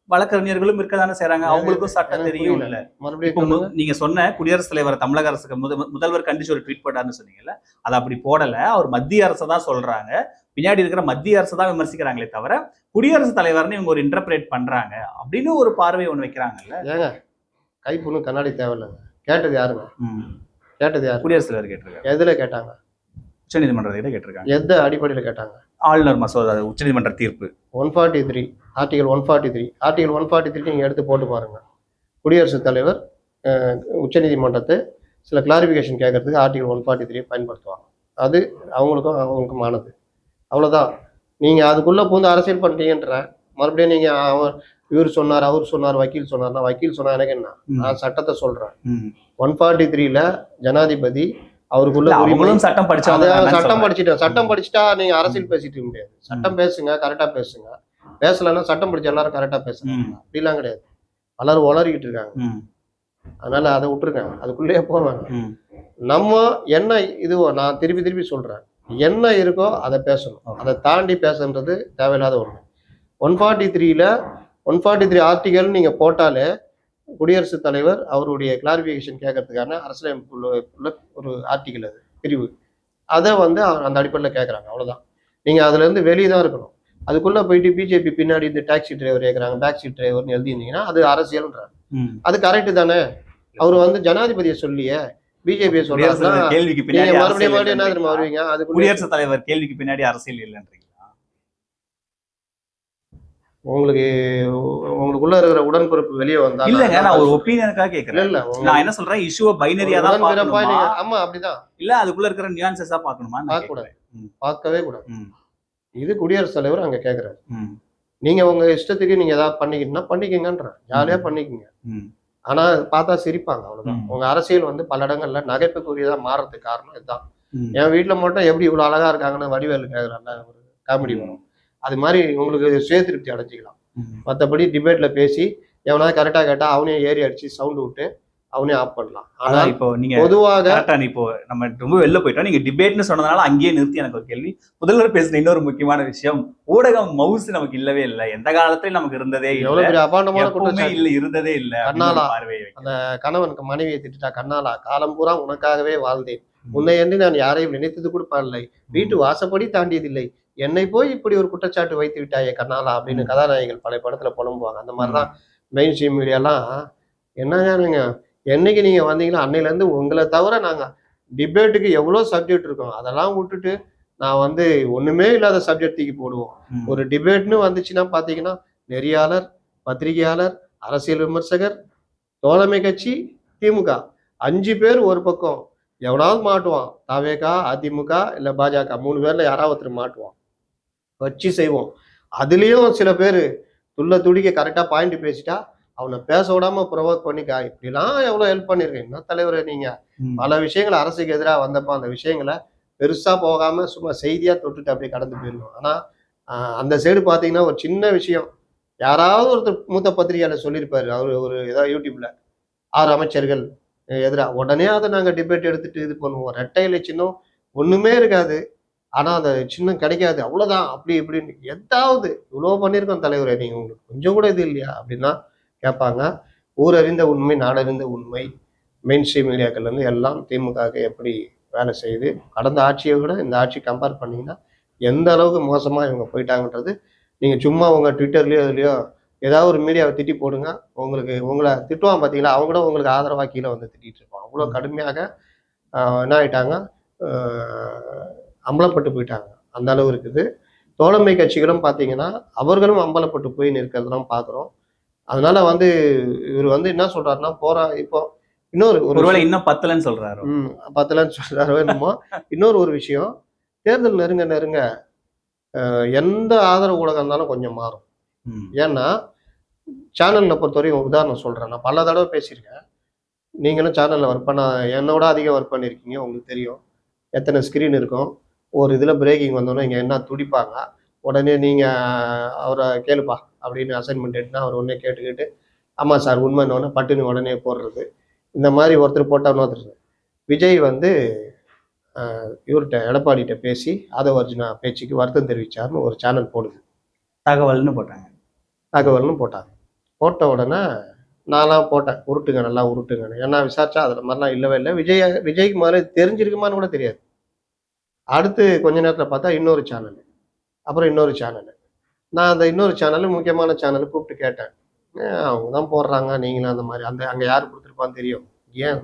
Speaker 1: வழக்கறிஞர்களும் இருக்கதானே செய்றாங்க. அவங்களுக்கும் சட்டம் தெரியும். இல்ல.
Speaker 2: மறுபடியும்
Speaker 1: நீங்க சொன்ன குடியரசுத் தலைவர் தமிழக அரசுக்கு முத- முதல்வர் கண்டிச்சு ஒரு ட்வீட் போட்டாருன்னு சொன்னீங்கல்ல அது அப்படி போடல. அவர் மத்திய அரசை தான் சொல்றாங்க. பின்னாடி இருக்கிற மத்திய அரசை தான் விமர்சிக்கிறாங்களே தவிர குடியரசுத் தலைவர்னு இவங்க ஒரு இன்டர்பிரேட் பண்றாங்க அப்படின்னு ஒரு பார்வை ஒண்ணு வைக்கிறாங்கல்ல.
Speaker 2: ஏங்க கைப்புண்ணு கண்ணாடி தேவையில்லைங்க கேட்டது யாருங்க? கேட்டது யார்?
Speaker 1: குடியரசுத் தலைவர் கேட்டிருக்காங்க
Speaker 2: எதுல கேட்டாங்க?
Speaker 1: உச்சநீதிமன்றத்திட்ட கேட்டிருக்காங்க.
Speaker 2: எந்த அடிப்படையில் கேட்டாங்க?
Speaker 1: ஆளுநர் மசோதா உச்சநீதிமன்ற தீர்ப்பு.
Speaker 2: One forty three article one forty three article one forty three நீங்கள் எடுத்து போட்டு பாருங்க. குடியரசுத் தலைவர் உச்சநீதிமன்றத்தை சில கிளாரிஃபிகேஷன் கேட்கறதுக்கு ஆர்டிகல் ஒன் ஃபார்ட்டி த்ரீ பயன்படுத்துவாங்க. அது அவங்களுக்கும் அவங்களுக்குமானது அவ்வளோதான் நீங்கள் அதுக்குள்ளே பூந்து அரசியல் பண்ணிட்டீங்கன்ற மறுபடியும் நீங்கள் அவர் இவர் சொன்னார் அவர் சொன்னார் வக்கீல் சொன்னார்னா வக்கீல் சொன்னா எனக்கு என்ன. நான் சட்டத்தை சொல்கிறேன். ஒன் ஃபார்ட்டி த்ரீல ஜனாதிபதி அவருக்குள்ள
Speaker 1: அவங்களும் சட்டம் தானே
Speaker 2: சட்டம்
Speaker 1: சொல்றேன்.
Speaker 2: படிச்சுட்டேன் சட்டம் படிச்சுட்டா நீங்க அரசியல் பேசிட்டு முடியாது. சட்டம் பேசுங்க கரெக்டா பேசுங்க. பேசலைன்னா சட்டம் படிச்ச எல்லாரும் கரெக்டா பேசுங்க. அப்படிலாம் கிடையாது. பலரும் உளறிக்கிட்டு இருக்காங்க. அதனால அதை விட்டுருக்காங்க. அதுக்குள்ளேயே போவாங்க. நம்ம என்ன இதுவோ நான் திருப்பி திருப்பி சொல்றேன். என்ன இருக்கோ அதை பேசணும். அதை தாண்டி பேசுன்றது தேவையில்லாத ஒண்ணு. ஒன் ஃபார்ட்டி த்ரீல ஒன் ஃபார்ட்டி த்ரீ ஆர்டிகல் நீங்க போட்டாலே குடியரசுத் தலைவர் அவருடைய கிளாரிஃபிகேஷன் கேட்கறதுக்கான அரசியலமைப்புள்ள ஒரு ஆர்டிகல் அது பிரிவு. அதை வந்து அந்த அடிப்படையில் கேட்குறாங்க அவ்வளவுதான். நீங்க அதுல இருந்து வெளியே தான் இருக்கணும். அதுக்குள்ள போயிட்டு பிஜேபி பின்னாடி இந்த டாக்ஸி டிரைவர் கேட்குறாங்க சீட் டிரைவர்னு எழுதியிருந்தீங்கன்னா அது அரசியல்ன்றாங்க. அது கரெக்ட் தானே? அவர் வந்து ஜனாதிபதியை சொல்லியே பிஜேபியை
Speaker 1: தலைவர் கேள்விக்கு பின்னாடி
Speaker 2: மறுபடியும் மறுபடியும் என்ன? வருவீங்க? அதுக்குள்ள
Speaker 1: குடியரசுத் தலைவர் கேள்விக்கு பின்னாடி அரசியல் இல்லைன்றீங்களா
Speaker 2: உங்களுக்கு உங்களுக்குள்ள இருக்கிற உடன்பிறப்பு வெளியே வந்தா
Speaker 1: இல்லங்க நான் ஒரு ஒப்பீனியனுக்காக கேக்குறேன்.
Speaker 2: இல்ல
Speaker 1: நான் என்ன சொல்றேன் இஷ்யூவை பைனரியா தான் பார்க்கணுமா?
Speaker 2: ஆமா அப்படிதான்.
Speaker 1: இல்ல அதுக்குள்ள இருக்கிற நியூயான்சஸா பார்க்கணுமா
Speaker 2: பார்க்க கூடாது. பார்க்கவே கூடாது. இது குடியரசுத் தலைவர் அங்க கேக்குறாரு. நீங்க உங்க இஷ்டத்துக்கு நீங்க ஏதாவது பண்ணிக்கிட்டீங்கன்னா பண்ணிக்கங்கன்ற ஜாலியா பண்ணிக்கங்க. ஆனா பார்த்தா சிரிப்பாங்க அவ்வளவுதான். உங்க அரசியல் வந்து பல இடங்கள்ல நகைப்புக்குரியதா மாறதுக்கு காரணம் இதுதான். என் வீட்டுல மட்டும் எப்படி இவ்வளவு அழகா இருக்காங்கன்னு வடிவேலு கேக்குறாங்க ஒரு காமெடி வரும். அது மாதிரி உங்களுக்கு சுய திருப்தி அடைஞ்சிக்கலாம். மற்றபடி டிபேட்ல பேசி எவனாவது கரெக்டா கேட்டா அவனே ஏறி அடிச்சு சவுண்ட் விட்டு அவனே ஆஃப் பண்ணலாம். ஆனா
Speaker 1: இப்போ நீங்க
Speaker 2: பொதுவாக
Speaker 1: இப்போ நம்ம ரொம்ப வெளில போயிட்டோம். நீங்க டிபேட்னு சொன்னதுனால அங்கேயே நிறுத்தி எனக்கு ஒரு கேள்வி. முதல்வர் பேசின இன்னொரு முக்கியமான விஷயம் ஊடகம் மவுஸ் நமக்கு இல்லவே இல்லை. எந்த காலத்திலயும் நமக்கு இருந்ததே
Speaker 2: எவ்வளவு பெரிய அபாண்டமான
Speaker 1: இல்ல இருந்ததே இல்ல
Speaker 2: கண்ணாலா. அந்த கணவனுக்கு மனைவியை திட்டுட்டா கண்ணாலா காலம் பூரா உனக்காகவே வாழ்ந்தேன். உன்னை என்று நான் யாரையும் நினைத்தது கூட பாடலை வீட்டு வாசப்படி தாண்டியதில்லை. என்னை போய் இப்படி ஒரு குற்றச்சாட்டு வைத்து விட்டாயே கண்ணாலா அப்படின்னு
Speaker 1: ம்.
Speaker 2: கதாநாயகிகள் பல படத்துல புலம்புவாங்க. அந்த மாதிரிதான் மெயின் ஸ்ட்ரீம் மீடியாலாம் என்னங்க என்னைக்கு நீங்க வந்தீங்களோ அன்னையில இருந்து உங்களை தவிர நாங்க டிபேட்டுக்கு எவ்வளவு சப்ஜெக்ட் இருக்கும் அதெல்லாம் விட்டுட்டு நான் வந்து ஒண்ணுமே இல்லாத சப்ஜெக்ட் தூக்கி போடுவோம். ஒரு டிபேட்னு வந்துச்சுன்னா பாத்தீங்கன்னா நெறியாளர் பத்திரிகையாளர் அரசியல் விமர்சகர் தோழமை கட்சி திமுக. அஞ்சு பேர் ஒரு பக்கம். எவனாவது மாட்டுவான். தாவேகா அதிமுக இல்ல பாஜக. மூணு பேர்ல யாராவது ஒருத்தர் மாட்டுவான். வச்சு செய்வோம். அதுலயும் சில பேர் துள்ள துடிக்க கரெக்டா பாயிண்ட் பேசிட்டா அவனை பேச விடாம ப்ரொவோக் பண்ணிக்கா இப்படிலாம் எவ்வளவு ஹெல்ப் பண்ணிருக்கேன் என்ன தலைவரே நீங்க?
Speaker 1: ம்.
Speaker 2: பல விஷயங்கள் அரசுக்கு எதிராக வந்தப்போ அந்த விஷயங்களை பெருசா போகாம சும்மா செய்தியா தொட்டுட்டு அப்படியே கடந்து போயிடணும். ஆனா ஆஹ், அந்த சைடு பாத்தீங்கன்னா ஒரு சின்ன விஷயம். யாராவது ஒருத்தர் மூத்த பத்திரிகையாளர் சொல்லியிருப்பாரு. அவர் ஒரு ஏதாவது யூடியூப்ல ஆறு அமைச்சர்கள் எதிராக உடனே அதை நாங்க டிபேட் எடுத்துட்டு இது பண்ணுவோம். ரெட்டை இலை சின்னம் ஒண்ணுமே இருக்காது. ஆனால் அந்த சின்னம் கிடைக்காது. அவ்வளோதான் அப்படி இப்படின்னு. எதாவது இவ்வளோ பண்ணியிருக்கோம் தலைவரே நீங்கள் உங்களுக்கு கொஞ்சம் கூட இது இல்லையா? அப்படின்னா கேட்பாங்க. ஊரறிந்த உண்மை நாடறிந்த உண்மை மெயின் ஸ்ட்ரீம் மீடியாக்கள்லேருந்து எல்லாம் திமுகவுக்கு எப்படி வேலை செய்யுது? கடந்த ஆட்சியை விட இந்த ஆட்சி கம்பேர் பண்ணிங்கன்னா எந்த அளவுக்கு மோசமாக இவங்க போயிட்டாங்கன்றது நீங்கள் சும்மா உங்கள் ட்விட்டர்லேயோ அதுலேயோ ஏதாவது ஒரு மீடியாவை திட்டி போடுங்க. உங்களுக்கு உங்களை திட்டுவான் பார்த்தீங்களா? அவங்க கூட உங்களுக்கு ஆதரவா கீழே வந்து திட்டிகிட்டு இருப்பான் அவ்வளோ கடுமையாக என்ன ஆகிட்டாங்க அம்பலப்பட்டு போயிட்டாங்க. அந்த அளவு இருக்குது. தோழமை கட்சிகளும் பார்த்தீங்கன்னா அவர்களும் அம்பலப்பட்டு போய் நிற்கிறதெல்லாம் பார்க்குறோம் அதனால வந்து இவர் வந்து என்ன சொல்றாருன்னா போறா இப்போ இன்னொரு ஒரு
Speaker 1: ஒருவேளை இன்னும் பத்தலன்னு சொல்றாரு?
Speaker 2: ம் பத்தலன்னு சொல்றாரோ என்னமோ. இன்னொரு ஒரு விஷயம் தேர்தல் நெருங்க நெருங்க எந்த ஆதரவு ஊடகம் இருந்தாலும் கொஞ்சம் மாறும். ஏன்னா சேனல்ல பொறுத்தவரைக்கும் உதாரணம் சொல்றேன். நான் பல தடவை பேசியிருக்கேன். நீங்களும் சேனல்ல ஒர்க் பண்ண என்னோட அதிகம் ஒர்க் பண்ணியிருக்கீங்க உங்களுக்கு தெரியும். எத்தனை ஸ்க்ரீன் இருக்கும். ஒரு இதுல பிரேக்கிங் வந்தோன்னே இங்க என்ன துடிப்பாங்க? உடனே நீங்க அவரை கேளுப்பா அப்படின்னு அசைன்மெண்ட் எடுத்துனா அவர் உடனே கேட்டுக்கிட்டு ஆமா சார் உண்மைன்னு பட்டுன்னு உடனே போடுறது. இந்த மாதிரி ஒருத்தர் போட்டா ஒருத்தர் விஜய் வந்து இவர்கிட்ட எடப்பாடிகிட்ட பேசி ஆதவர்ஜுனா பேச்சுக்கு வருத்தம் தெரிவிச்சார்னு ஒரு சேனல் போடுது.
Speaker 1: தகவல்னு போட்டாங்க.
Speaker 2: தகவல்னு போட்டாங்க. போட்ட உடனே நான்லாம் போட்டேன் உருட்டுங்க நல்லா உருட்டுங்க ஏன்னா விசாரிச்சா அதில் மாதிரிலாம் இல்லவே இல்லை. விஜய் விஜய்க்கு இது தெரிஞ்சிருக்குமான்னு கூட தெரியாது. அடுத்து கொஞ்ச நேரத்தில் பார்த்தா இன்னொரு சேனல் அப்புறம் இன்னொரு சேனல் நான் அந்த இன்னொரு சேனல் முக்கியமான சேனல் கூப்பிட்டு கேட்டேன். அவங்க தான் போடுறாங்க நீங்களும் அந்த மாதிரி. அந்த அங்கே யார் கொடுத்துருப்பான்னு தெரியும். ஏன்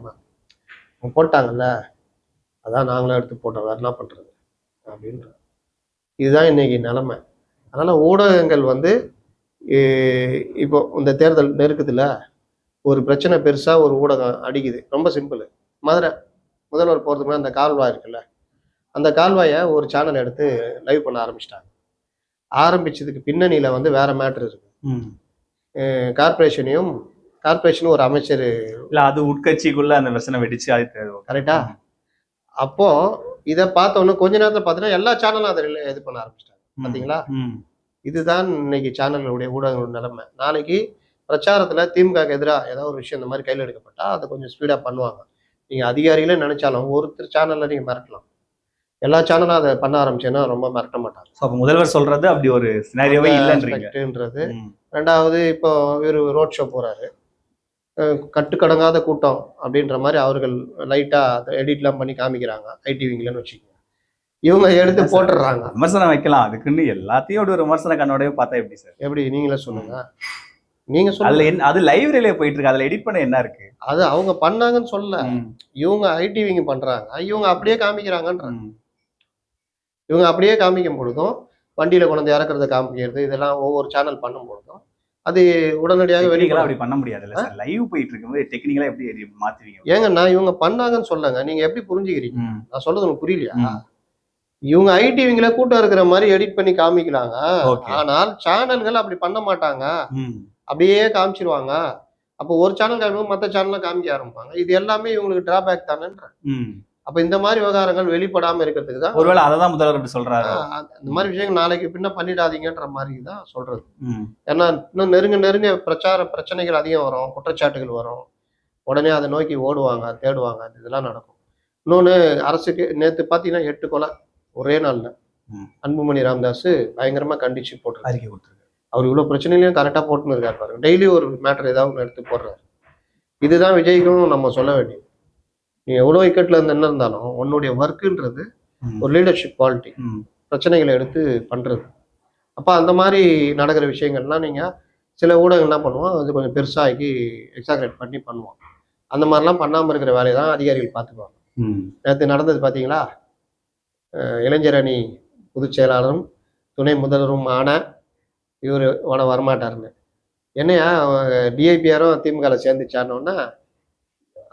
Speaker 2: போட்டாங்கல்ல. அதான் நாங்களும் எடுத்து போட்டோம். வேறு என்ன பண்ணுறது அப்படின்ற. இதுதான் இன்னைக்கு நிலைமை. அதனால் ஊடகங்கள் வந்து இப்போ இந்த தேர்தல் நெருக்குதுல ஒரு பிரச்சனை பெருசாக ஒரு ஊடகம் அடிக்குது. ரொம்ப சிம்பிள் மதுரை முதல்வர் போறதுக்கு அந்த கால்வாய் இருக்குல்ல? அந்த கால்வாயை ஒரு சேனல் எடுத்து லைவ் பண்ண ஆரம்பிச்சிட்டாங்க. ஆரம்பிச்சதுக்கு பின்னணியில வந்து வேற மேட்ரு இருக்கு. கார்பரேஷனையும் கார்பரேஷனும் ஒரு அமைச்சர்
Speaker 1: இல்ல அது உட்கட்சிக்குள்ள அந்த பிரச்சனை வெடிச்சு
Speaker 2: கரெக்டா அப்போ இதை பார்த்த உடனே கொஞ்ச நேரத்துல பார்த்தீங்கன்னா எல்லா சேனலும் அதை இது பண்ண ஆரம்பிச்சிட்டாங்க?
Speaker 1: ம்.
Speaker 2: இதுதான் இன்னைக்கு சேனல்களுடைய ஊடகங்களோட நிலைமை. நாளைக்கு பிரச்சாரத்துல திமுக எதிராக ஏதாவது ஒரு விஷயம் இந்த மாதிரி கையில் எடுக்கப்பட்டா அதை கொஞ்சம் ஸ்பீடா பண்ணுவாங்க. நீங்க அதிகாரிகளே நினைச்சாலும் ஒருத்தர் சேனல்ல நீங்க மிரட்டலாம். எல்லா சேனலும் அதை பண்ண ஆரம்பிச்சேன்னா ரொம்ப மிரட்ட மாட்டாங்க.
Speaker 1: அப்ப முதல்வர் சொல்றது அப்படி ஒரு சினாரியோவே ம்.
Speaker 2: ரெண்டாவது இப்போ இவர் ரோட் ஷோ போறாரு. கட்டுக்கடங்காத கூட்டம் அப்படின்ற மாதிரி அவர்கள் லைட்டா எடிட்லாம் பண்ணி காமிக்கிறாங்க. ஐடிவிங்களன்னு வச்சுக்கோங்க. இவங்க எடுத்து போட்டுடுறாங்க.
Speaker 1: விமர்சனம் வைக்கலாம். அதுக்குன்னு எல்லாத்தையும் ஒரு விமர்சன கண்ணோடய பார்த்தா எப்படி சார்?
Speaker 2: எப்படி? நீங்களே சொல்லுங்க. நீங்க
Speaker 1: அதுல என்ன அது லைவ் ரிலே போயிட்டு இருக்கு. அதுல எடிட் பண்ண என்ன இருக்கு?
Speaker 2: அது அவங்க பண்ணாங்கன்னு சொல்லல. இவங்க ஐடிவிங்க பண்றாங்க. இவங்க அப்படியே காமிக்கிறாங்கன்றாங்க. இவங்க அப்படியே காமிக்கும் பொழுதும் வண்டியில கொண்டு வந்து இறக்குறத காமிக்கிறது இதெல்லாம் ஒவ்வொரு சேனல் பண்ணும் பொழுதும் அது உடனடியாக வெளியே
Speaker 1: அப்படி பண்ண முடியாதுல்ல சார். லைவ் போயிட்டு இருக்கும்போது டெக்னிக்கலா எப்படி மாத்துவீங்க?
Speaker 2: ஏங்க நான் இவங்க பண்ணாங்கன்னு சொல்லுங்க. நீங்க எப்படி புரிஞ்சுக்கிறீங்க. நான் சொல்றது உங்களுக்கு புரியலையா. இவங்க ஐடிவிங்கள கூட்டம் இருக்கிற மாதிரி எடிட் பண்ணி காமிக்கலாங்க. ஆனால் சேனல்கள் அப்படி பண்ண மாட்டாங்க. அப்படியே காமிச்சிருவாங்க. அப்போ ஒரு சேனல் காமிக்கும் மற்ற சேனல்ல காமிக்க ஆரம்பிப்பாங்க. இது எல்லாமே இவங்களுக்கு டிராபேக் தானேன்ற. அப்ப இந்த மாதிரி விவகாரங்கள் வெளிப்படாம இருக்கிறதுக்கு தான்
Speaker 1: ஒருவேளை அததான் முதல்வர் அப்படி சொல்றாரு.
Speaker 2: இந்த மாதிரி விஷயங்கள் நாளைக்கு பின்ன பண்ணிடாதீங்கன்ற மாதிரி தான் சொல்றது. ஏன்னா இன்னும் நெருங்க நெருங்க பிரச்சார பிரச்சனைகள் அதிகம் வரும் குற்றச்சாட்டுகள் வரும். உடனே அதை நோக்கி ஓடுவாங்க தேடுவாங்க இதெல்லாம் நடக்கும். இன்னொன்று அரசுக்கு நேற்று பார்த்தீங்கன்னா எட்டு கொலை ஒரே நாள்ல. அன்புமணி ராமதாஸ் பயங்கரமா கண்டிச்சு போட்டுருக்காரு
Speaker 1: அறிக்கை கொடுத்துருக்கு
Speaker 2: அவர் இவ்வளோ பிரச்சனையிலையும் கரெக்டாக போட்டுன்னு இருக்காரு பாருங்க. டெய்லி ஒரு மேட்டர் ஏதாவது எடுத்து போடுறாரு. இதுதான் விஜய்க்கும் நம்ம சொல்ல வேண்டியது. நீ எவ்வளோ இக்கட்டில் இருந்து என்ன இருந்தாலும் உன்னுடைய ஒர்க்குன்றது. ஒரு லீடர்ஷிப் குவாலிட்டி. பிரச்சனைகளை எடுத்து பண்றது. அப்போ அந்த மாதிரி நடக்கிற விஷயங்கள்லாம் நீங்கள் சில ஊடகங்கள் என்ன பண்ணுவோம். அது கொஞ்சம் பெருசாகி எக்ஸாக்ரேட் பண்ணி பண்ணுவோம். அந்த மாதிரிலாம் பண்ணாமல் இருக்கிற வேலையை தான் அதிகாரிகள் பார்த்துக்குவாங்க. நேற்று நடந்தது பார்த்தீங்களா இளைஞர் அணி பொதுச் செயலாளரும் துணை முதல்வரும் ஆன இவர் வட வரமாட்டாருன்னு. என்னையா டிஐபிஆரும் திமுகவில் சேர்ந்துச்சானோன்னா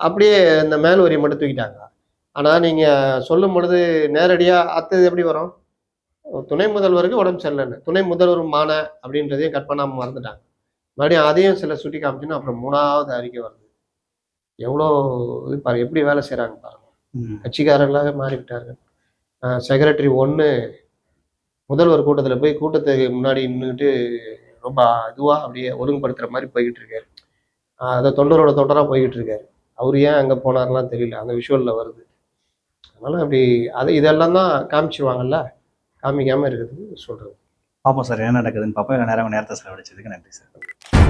Speaker 2: அப்படியே இந்த மேல் வரி மட்டும் தூக்கிட்டாங்க. ஆனால் நீங்கள் சொல்லும் பொழுது நேரடியாக அடுத்தது எப்படி வரும்? துணை முதல்வருக்கு உடம்பு சரியில்லைன்னு. துணை முதல்வரும் மான அப்படின்றதையும் கட் பண்ணாமல் மறந்துட்டாங்க. மறுபடியும் அதையும் சில சுட்டி காமிச்சுன்னு அப்புறம் மூணாவது அறிக்கை வருது. எவ்வளோ இது பாருங்க எப்படி வேலை செய்கிறாங்க பாருங்க. கட்சிக்காரர்களாக மாறிவிட்டார்கள். செக்ரட்டரி ஒன்று முதல்வர் கூட்டத்தில் போய் கூட்டத்துக்கு முன்னாடி நின்றுட்டு ரொம்ப இதுவாக அப்படியே ஒழுங்குபடுத்துகிற மாதிரி போய்கிட்டு இருக்காரு. அதை தொண்டரோட தொண்டராக போய்கிட்டு இருக்காரு. அவர் ஏன் அங்கே போனார்லாம் தெரியல. அந்த விஷுவலில் வருது. அதனால் அப்படி அது இதெல்லாம் தான் காமிச்சிருவாங்கல்ல? காமிக்காமல் இருக்கிறதுக்கு சொல்கிறது
Speaker 1: பார்ப்போம் சார் என்ன நடக்குதுன்னு பார்ப்போம் நேரம் நேரத்தை செலவழிச்சதுக்கு நன்றி சார்.